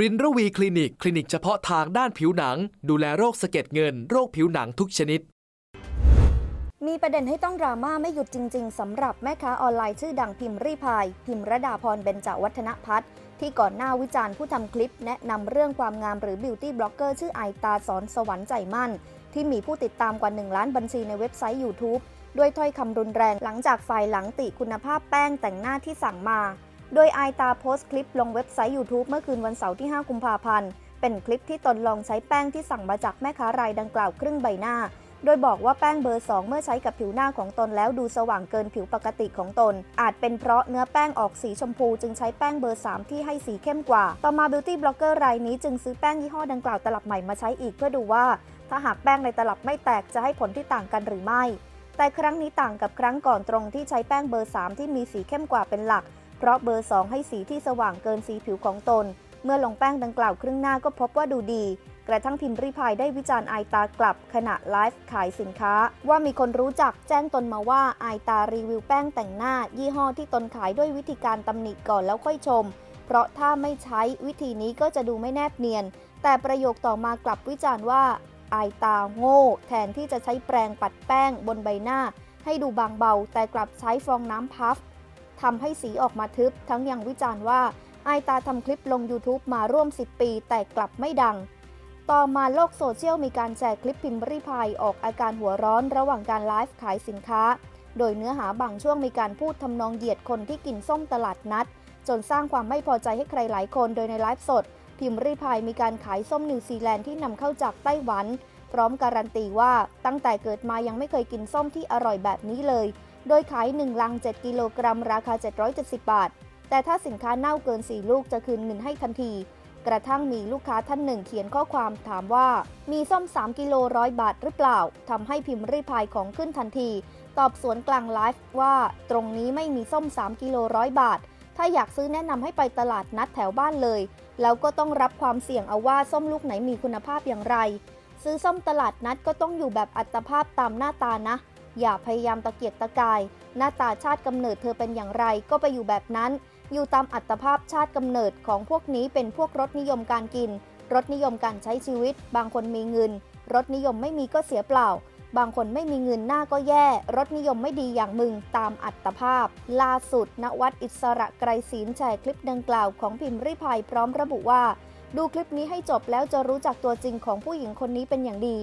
รินระวีคลินิก คลินิกเฉพาะทางด้านผิวหนัง ดูแลโรคสะเก็ดเงิน โรคผิวหนังทุกชนิด มีประเด็นให้ต้องดราม่าไม่หยุดจริง ๆสำหรับแม่ค้าออนไลน์ชื่อดังพิมพ์รีพาย พิมระดาพรเบญจวัฒนพัฒน์ที่ก่อนหน้าวิจารณ์ผู้ทำคลิป แนะนำเรื่องความงามหรือบิวตี้บล็อกเกอร์ชื่อไอตาสอนสวรรค์ใจมั่น ที่มีผู้ติดตามกว่า 1 ล้านบัญชีในเว็บไซต์ YouTube ด้วยถ้อยคำรุนแรงหลังจากฝ่ายหลังติคุณภาพแป้งแต่งหน้าที่สั่งมา โดยไอตาโพสต์คลิปลงเว็บไซต์ YouTube เมื่อคืนวันเสาร์ที่ 5 กุมภาพันธ์ เป็นคลิปที่ตนลองใช้แป้งที่สั่งมาจากแม่ค้ารายดังกล่าวครึ่งใบหน้า โดยบอกว่าแป้งเบอร์ 2 เมื่อใช้กับผิวหน้าของตนแล้วดูสว่างเกินผิวปกติของตน อาจเป็นเพราะเนื้อแป้งออกสีชมพูจึงใช้แป้งเบอร์ 3 ที่ให้สีเข้มกว่า ต่อมาบิวตี้บล็อกเกอร์รายนี้จึงซื้อแป้งยี่ห้อดังกล่าวตลับใหม่มาใช้อีกเพื่อดูว่า ถ้าหากแป้งในตลับไม่แตกจะให้ผลที่ต่างกันหรือไม่ แต่ครั้งนี้ต่างกับครั้งก่อนตรงที่ใช้แป้งเบอร์ 3 ที่มีสีเข้มกว่าเป็นหลัก เพราะเบอร์ 2 ให้สีที่สว่างเกินสีผิวของตน เมื่อลงแป้งดังกล่าวครึ่งหน้าก็พบว่าดูดี กระทั่งพิมพ์ริพายได้วิจารณ์ไอตากลับ ขณะไลฟ์ขายสินค้า ว่ามีคนรู้จักแจ้งตนมาว่าไอตารีวิวแป้งแต่งหน้า ยี่ห้อที่ตนขายด้วยวิธีการตำหนิก่อนแล้วค่อยชม เพราะถ้าไม่ใช้วิธีนี้ก็จะดูไม่แนบเนียน แต่ประโยคต่อมากลับวิจารณ์ว่าไอตาโง่ แทนที่จะใช้แปรงปัดแป้งบนใบหน้า ให้ดูบางเบาแต่กลับใช้ฟองน้ำพัฟ ทำให้สีออกมาทึบ ทั้งยังวิจารณ์ว่าไอตาทำคลิปลง YouTube มาร่วม 10 ปี แต่กลับไม่ดัง ต่อมาโลกโซเชียลมีการแชร์คลิปพิมพ์ริพายออกอาการหัวร้อนระหว่างการไลฟ์ขายสินค้า โดยเนื้อหาบางช่วงมีการพูดทำนองเหยียดคนที่กินส้มตลาดนัด จนสร้างความไม่พอใจให้ใครหลายคนโดยในไลฟ์สด พิมพ์ริพายมีการขายส้มนิวซีแลนด์ที่นำเข้าจากไต้หวัน พร้อมการันตีว่าตั้งแต่เกิดมายังไม่เคยกินส้มที่อร่อยแบบนี้เลย โดยขาย 1 ลัง 7 กิโลกรัม ราคา 770 บาท แต่ถ้าสินค้าเน่าเกิน 4 ลูกจะคืนเงินให้ทันที กระทั่งมีลูกค้าท่านหนึ่งเขียนข้อความถามว่า มีส้ม 3 กิโลร้อยบาทหรือเปล่า ทำให้พิมพ์รีพายของขึ้นทันที ตอบสวนกลางไลฟ์ว่า ตรงนี้ไม่มีส้ม 3 กิโลร้อยบาท ถ้าอยากซื้อแนะนำให้ไปตลาดนัดแถวบ้านเลย แล้วก็ต้องรับความเสี่ยงเอาว่าส้มลูกไหนมีคุณภาพอย่างไร ซื้อส้มตลาดนัดก็ต้องอยู่แบบอัตภาพตามหน้าตานะ อย่าพยายามตะเกียกตะกาย หน้าตาชาติกำเนิดเธอเป็นอย่างไรก็ไปอยู่แบบนั้น อยู่ตามอัตภาพชาติกำเนิดของพวกนี้เป็นพวกรสนิยมการกิน รสนิยมการใช้ชีวิต บางคนมีเงิน รสนิยมไม่มีก็เสียเปล่า บางคนไม่มีเงินหน้าก็แย่ รสนิยมไม่ดีอย่างมึงตามอัตภาพ ล่าสุดณวัดอิสระไกรศีลแชร์คลิปดังกล่าวของพิมพ์ริพายพร้อมระบุว่า ดูคลิปนี้ให้จบแล้วจะรู้จักตัวจริงของผู้หญิงคนนี้เป็นอย่างดี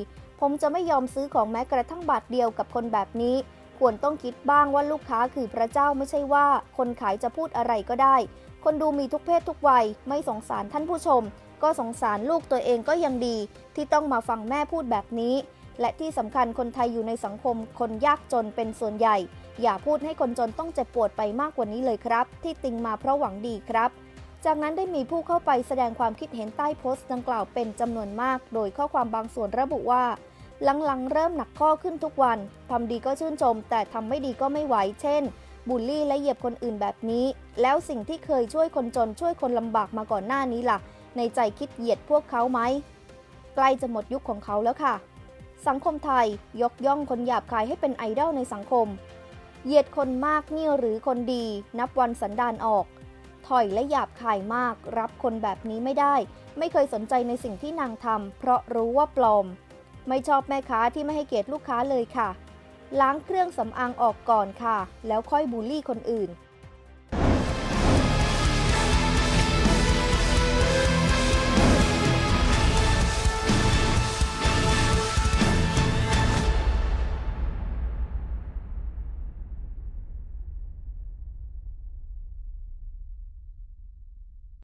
ผมจะไม่ยอมซื้อของแม้กระทั่งบาทเดียวกับคนแบบนี้ ควรต้องคิดบ้างว่าลูกค้าคือพระเจ้าไม่ใช่ว่า คนขายจะพูดอะไรก็ได้ คนดูมีทุกเพศทุกวัย ไม่สงสารท่านผู้ชม ก็สงสารลูกตัวเองก็ยังดี ที่ต้องมาฟังแม่พูดแบบนี้ และที่สำคัญคนไทยอยู่ในสังคม คนยากจนเป็นส่วนใหญ่ อย่าพูดให้คนจนต้องเจ็บปวดไปมากกว่านี้เลยครับ ที่ติงมาเพราะหวังดีครับจากนั้นได้มีผู้เข้าไปแสดงความคิดเห็นใต้โพสต์ดังกล่าวเป็นจำนวนมาก โดยข้อความบางส่วนระบุว่า หลังๆ เริ่มหนักข้อขึ้นทุกวัน ทำดีก็ชื่นชม แต่ทำไม่ดีก็ไม่ไหว เช่น บูลลี่และเหยียบคนอื่นแบบนี้ แล้วสิ่งที่เคยช่วยคนจนช่วยคนลำบากมาก่อนหน้านี้ล่ะ ในใจคิดเหยียดพวกเขาไหม ใกล้จะหมดยุคของเขาแล้วค่ะ สังคมไทยยกย่องคนหยาบคายให้เป็นไอดอลในสังคม เหยียดคนมากนี่หรือคนดี นับวันสันดานออก ถอยและหยาบคายมาก รับคนแบบนี้ไม่ได้ ไม่เคยสนใจในสิ่งที่นางทำเพราะรู้ว่าปลอม ไม่ชอบแม่ค้าที่ไม่ให้เกียรติลูกค้าเลยค่ะ ล้างเครื่องสำอางออกก่อนค่ะ แล้วค่อยบูลลี่คนอื่น